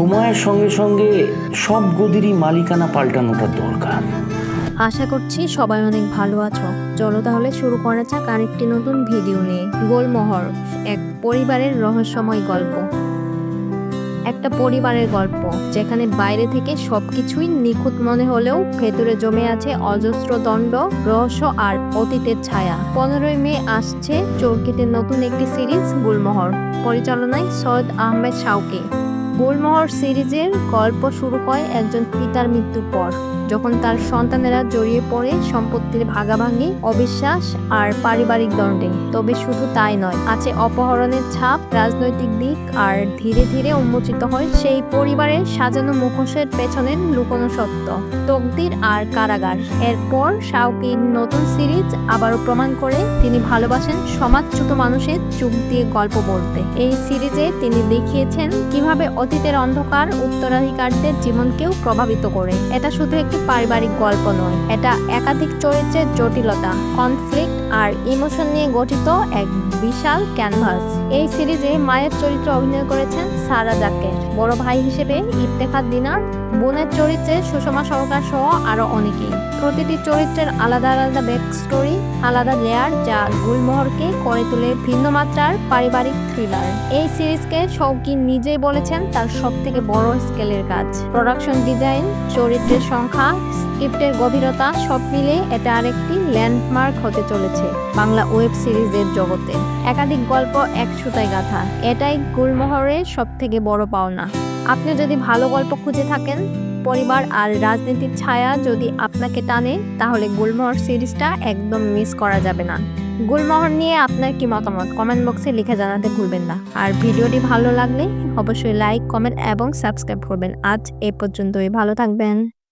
সময়ের সঙ্গে সঙ্গে সব গদিরই মালিকানা পাল্টানোটা দরকার। আশা করছি সবাই অনেক ভালো আছো। চলো তাহলে শুরু করা যাক আরেকটি নতুন ভিডিও নিয়ে। গোলমোহর, এক পরিবারের রহস্যময় গল্প। একটা পরিবারের গল্প, যেখানে বাইরে থেকে সবকিছুই নিখুঁত মনে হলেও ভেতরে জমে আছে অজস্র দণ্ড, রহস্য আর অতীতের ছায়া। পনেরোই মে আসছে চরকিতে নতুন একটি সিরিজ, গুলমোহর। পরিচালনায় সৈয়দ আহমেদ শাওকে। গুলমোহর সিরিজের গল্প শুরু হয় একজন পিতার মৃত্যুর পর, যখন তার সন্তানেরা জড়িয়ে পড়ে সম্পত্তির ভাগাভাগি, অবিশ্বাস আর পারিবারিক দ্বন্দ্বে তবে শুধু তাই নয়, আছে অপহরণের ছাপ, রাজনৈতিক দিক আর ধীরে ধীরে উন্মোচিত হয় সেই পরিবারের সাজানো মুখোশের পেছনের লুকোনো সত্য। তকদির আর কারাগার। এরপর শাওকির নতুন সিরিজ আবারও প্রমাণ করে তিনি ভালোবাসেন সমাজচ্যুত মানুষের চুপ দিয়ে গল্প বলতে। এই সিরিজে তিনি দেখিয়েছেন কীভাবে অতীতের অন্ধকার উত্তরাধিকারদের জীবনকেও প্রভাবিত করে। এটা শুধু একটি পারিবারিক গল্প নয়, এটা একাধিক চরিত্রের জটিলতা কনফ্লিক্ট আর ইমোশন নিয়ে গঠিত এক বিশাল ক্যানভাস। এই সিরিজে মায়ের চরিত্রে অভিনয় করেছেন সারা জাকের বড় ভাই হিসেবে ইফতেখার দিনার, বোনের চরিত্রে সুষমা সরকার সহ আরও অনেকেই। প্রতিটি চরিত্রের আলাদা আলাদা ব্যাক স্টোরি আলাদা লেয়ার যা গুলমোহরকে করে তোলে ভিন্ন মাত্রার পারিবারিক থ্রিলার এই সিরিজকে শৌকিন নিজেই বলেছেন তার সব থেকে বড় স্কেলের কাজ। প্রোডাকশন ডিজাইন চরিত্রের সংখ্যা স্ক্রিপ্টের গভীরতা সব মিলে এটা আরেকটি ল্যান্ডমার্ক হতে চলেছে বাংলা ওয়েব সিরিজের জগতে। একাধিক গল্প এক সুতায় গাথা। এটাই গুলমোহরের সব থেকে বড় পাওনা। আপনি যদি ভালো গল্প খুঁজে থাকেন, পরিবার আর রাজনীতির ছায়া যদি আপনাকে টানে, তাহলে গুলমোহর সিরিজটা একদম মিস করা যাবে না। গুলমোহর নিয়ে আপনার কি মতামত? কমেন্ট বক্সে লিখে জানাতে ভুলবেন না। আর ভিডিওটি ভালো লাগলে অবশ্যই লাইক, কমেন্ট এবং সাবস্ক্রাইব করবেন। আজ এ পর্যন্তই। ভালো থাকবেন।